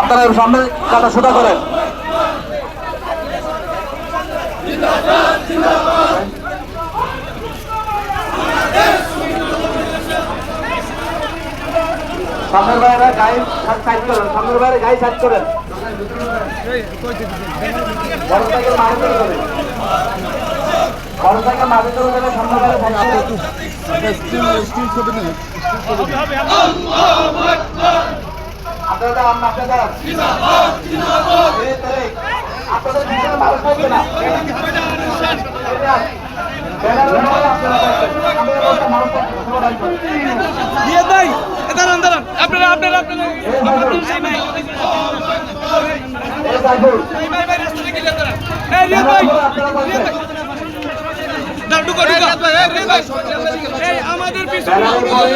আপনারা সামনে কাটা সোজা করেন। সামনের বাইরে গাড়ি সাইড করেন সামনের বাইরে গাড়ি সাইড করেন। মোটরসাইকেল মাঝে চলে যাবে মোটরসাইকেল মাঝে চলে যাবে সামনের বাইরে সাইড করেন তারিখ, আপনাদের না। ব্যানার ব্যানার আপনারা থাকবেন। সামনে মানুষ দাঁড়ান দাঁড়ান। আপনারা আপনারা আপনারা। আপনারা আমাদের পিছনে ব্যানারের পরে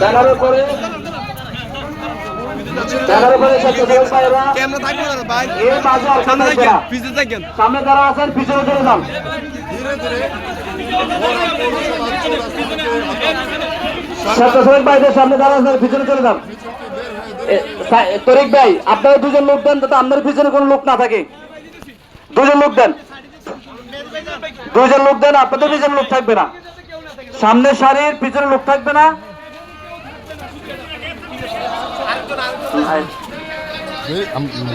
ব্যানারের পরে ব্যানারের পরে স্বেচ্ছাসেবক ভাইরা থাকব না ভাই? সামনে থাকেন পিছনে থাকেন। সামনে যারা আছেন পিছনে চলে যান। স্বেচ্ছাসেবক ভাইদের সামনে যারা আছেন পিছনে চলে যান। তরিক ভাই আপনারা দুজন লোক দেন তাতে আপনার পিছনে কোনো লোক না থাকে। দুজন লোক দেন। দুজন লোক দেন আপনাদের পিছনে লোক থাকবে না। সামনে সারির পিছনে লোক থাকবে না। Nee, am, am,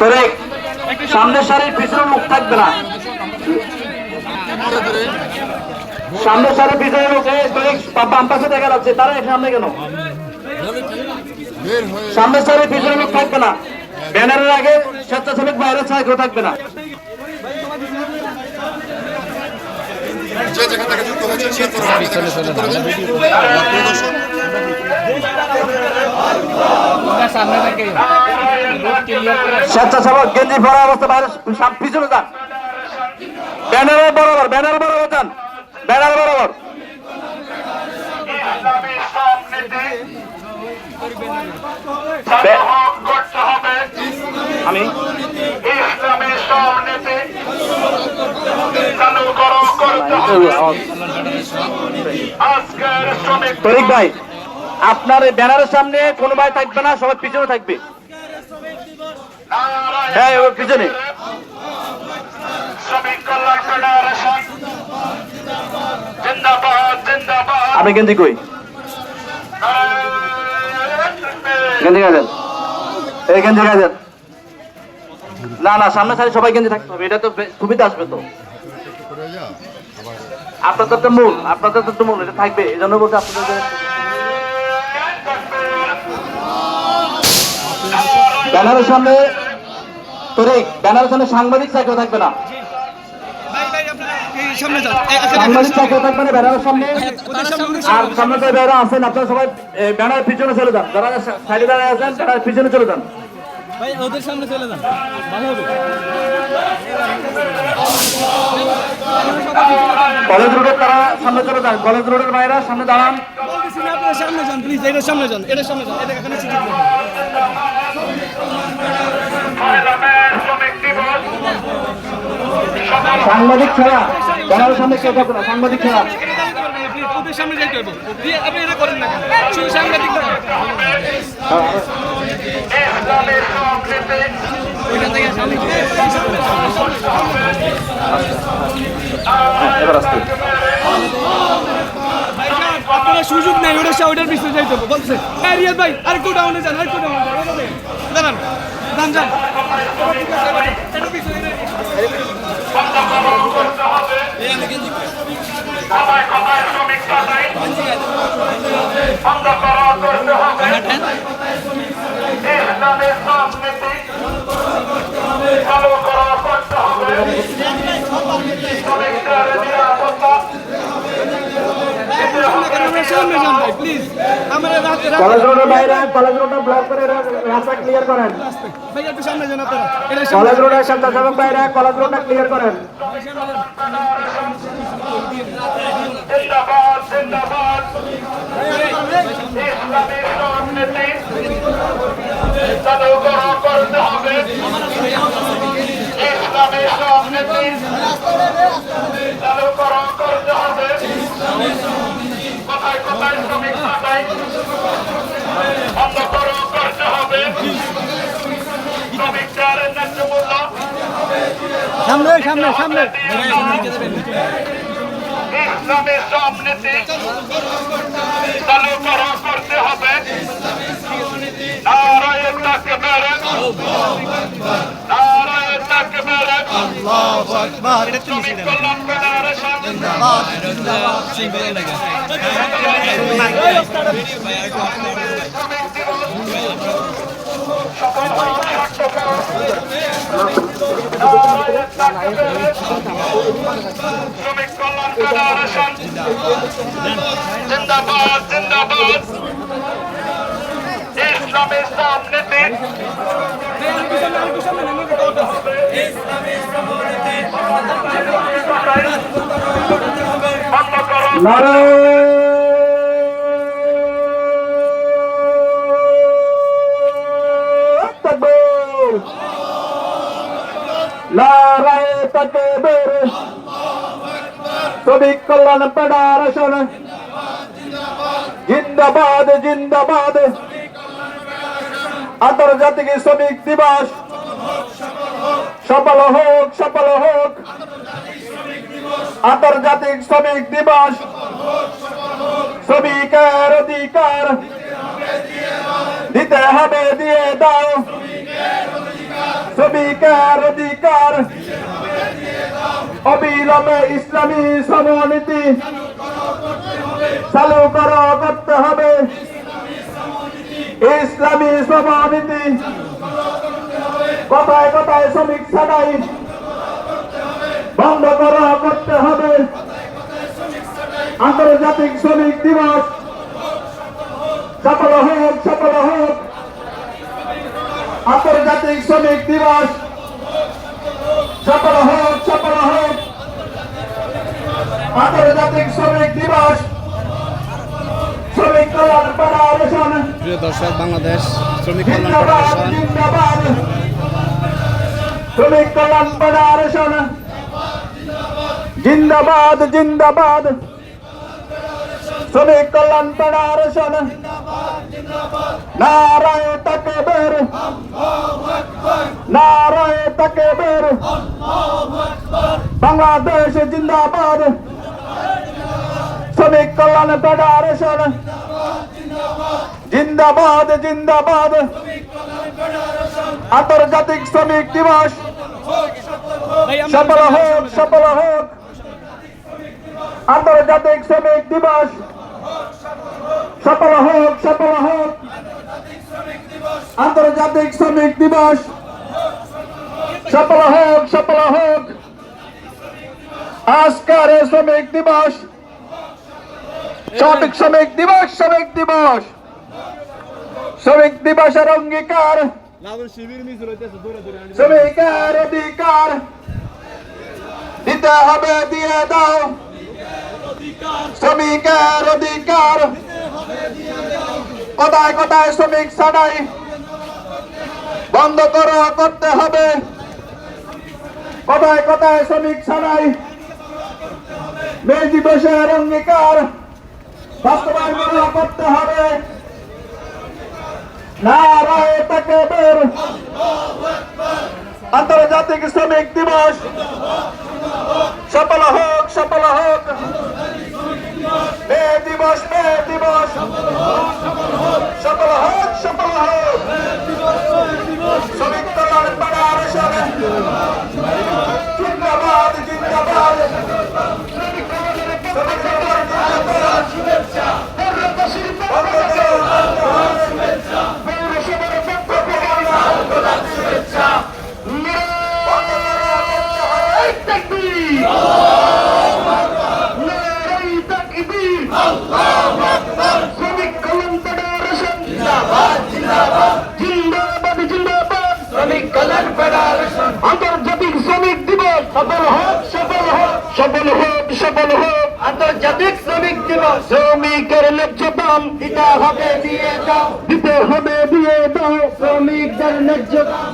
তরিক সামনে সারির পিছনে লোক থাকবে না। পিছনে পাশে দেখা যাচ্ছে। তারা সামনে কেন? বের হয়ে সামনে সারির পিছনে লোক থাকবে না। ব্যানারের আগে স্বেচ্ছাসেবক বাইরে কেউ থাকবে না। যে যেখান থেকে যুক্ত হয়েছে। প্রিয় স্বেচ্ছাসেবক গেঞ্জি পরা অবস্থা বাইরে পিছনে যান। ব্যানারের বরাবর ব্যানার বরাবর যান। ব্যানার বরাবর। আমি ইসলামী সবনীতি চালু করো করতে হবে আজকের শ্রমিক তরিক ভাই, আপনার ব্যানারের সামনে কোনো ভাই থাকবে না, সবাই পিছনে থাকবে। হ্যাঁ ওর পিছনে। আপনি গেঞ্জি কই গেঞ্জি গাছেন এই না না সামনে সারি সবাই গেঞ্জি থাকতে হবে। এটা তো সুবিধা আসবে তো। আপনাদের তো মূল আপনাদের তো মূল, এটা থাকবে এই জন্য বলতে আপনাদের ব্যানারের সামনে তরিক ব্যানারের সামনে সাংবাদিক চাকরি থাকবে না। সাংবাদিক চাকরি থাকবে না, ব্যানারের সামনে আর সামনে যে যারা আছেন, আপনারা সবাই ব্যানারের পিছনে চলে যান, যারা সাইডে দাঁড়িয়ে আছেন, ব্যানারের পিছনে চলে যান। ভাই ওদের সামনে চলে যান। ভালো হবে। কলেজ রোডের তারা সামনে চলে যান। কলেজ রোডের বাইরে সামনে দাঁড়ান। আপনারা সামনে যান প্লিজ এটার সামনে যান এটার সামনে যান। এটা এখানে সিটি সাংবাদিক ছাড়া ব্যানারের সামনে কেউ থাকবে না সাংবাদিক ছাড়া। ওদের সামনে যাইতে হবে। দিয়ে আপনি এটা করেন না শুধু সাংবাদিক এবার আসতে। আপনারা সুযোগ নেই ওটা সে ওটার পিছনে যাইতে হবে বলছে। হ্যাঁ রিয়াদ ভাই আরেকটু ডাউনে যান আরেকটু ডাউনে যান দেখেন। দাঁড়ান যান। করা করতে হবে। চালু করা করতে হবে শ্রমিকদের নিরাপত্তা কলেজ রোডের বাইরে কলেজ রোডটা ক্লিয়ার করেন। জিন্দাবাদ জিন্দাবাদ। ইসলামী করতে হবে ইসলামী সবনীতি চালু করা করতে হবে করতে হবে শ্রমিকদের ন্যায্য মূল্য সামনে সামনে সামনে। ইসলামী সব নীতি চালু করা করতে হবে নারায় তাকবীর নারায় তাকবীর শ্রমিক কল্যাণ ফেডারেশন শ্রমিক কল্যাণ ফেডারেশন জিন্দাবাদ জিন্দাবাদ ইসলামী সব নীতি বন্ধ করো নারায় তাকবীর শ্রমিক কল্যাণ ফেডারেশন জিন্দাবাদ জিন্দাবাদ আন্তর্জাতিক শ্রমিক দিবস সফল হোক সফল হোক আন্তর্জাতিক শ্রমিক দিবস। শ্রমিকের অধিকার দিতে হবে, দিয়ে দাও। শ্রমিকের অধিকার অবিলম্বে ইসলামী সমনীতি চালু করা, করতে হবে। ইসলামী সমনীতি কথায় কথায় শ্রমিক ছাড়াই বন্ধ করা, করতে হবে আন্তর্জাতিক শ্রমিক দিবস। সফল হোক সফল হোক। আন্তর্জাতিক শ্রমিক দিবস। সফল হোক সফল হোক। আন্তর্জাতিক শ্রমিক দিবস। শ্রমিক কল্যাণ ফেডারেশন। প্রিয় দর্শক বাংলাদেশ শ্রমিক কল্যাণ জিন্দাবাদ ফেডারেশন। শ্রমিক কল্যাণ ফেডারেশন। জিন্দাবাদ জিন্দাবাদ। শ্রমিক কল্যাণ ফেডারেশন নারায় তাকবীর নারায় তাকবীর বাংলাদেশ জিন্দাবাদ। শ্রমিক কল্যাণ ফেডারেশন জিন্দাবাদ জিন্দাবাদ। আন্তর্জাতিক শ্রমিক দিবস। সফল হোক সফল হোক। আন্তর্জাতিক শ্রমিক দিবস। সফল হোক সফল হোক। আন্তর্জাতিক শ্রমিক দিবস। সফল হোক সফল হোক। আজকের শ্রমিক দিবস। শ্রমিক শ্রমিক দিবস শ্রমিক দিবস। শ্রমিক দিবসের অঙ্গীকার। শ্রমিকের অধিকার। দিতে হবে, দিয়ে দাও। শ্রমিকের অধিকার। কোথায় কোথায় শ্রমিক ছাড়াই বন্ধ করো, করতে হবে। কোথায় কোথায় শ্রমিক ছাড়াই মে দিবসের অঙ্গীকার। বাস্তবায়ন করতে হবে। আন্তর্জাতিক শ্রমিক দিবস। সফল হোক সফল হোক। মে দিবস মে দিবস সফল হোক সফল হোক শ্রমিক কল্যাণ ফেডারেশন জিন্দাবাদ জিন্দাবাদ শ্রমিক কল্যাণ জিন্দাবাদ শ্রমিক কল্যাণ ফেডারেশন জিন্দাবাদ জিন্দাবাদ শ্রমিক কল্যাণ ফেডারেশন আন্তর্জাতিক শ্রমিক দিবস সফল হোক সফল হোক সফল হোক সফল হোক। আন্তর্জাতিক শ্রমিক দিবস। শ্রমিকের ন্যায্য দাম দিতে হবে দিয়ে দাও। দিতে হবে দিয়ে দাও। শ্রমিকদের ন্যায্য দাম।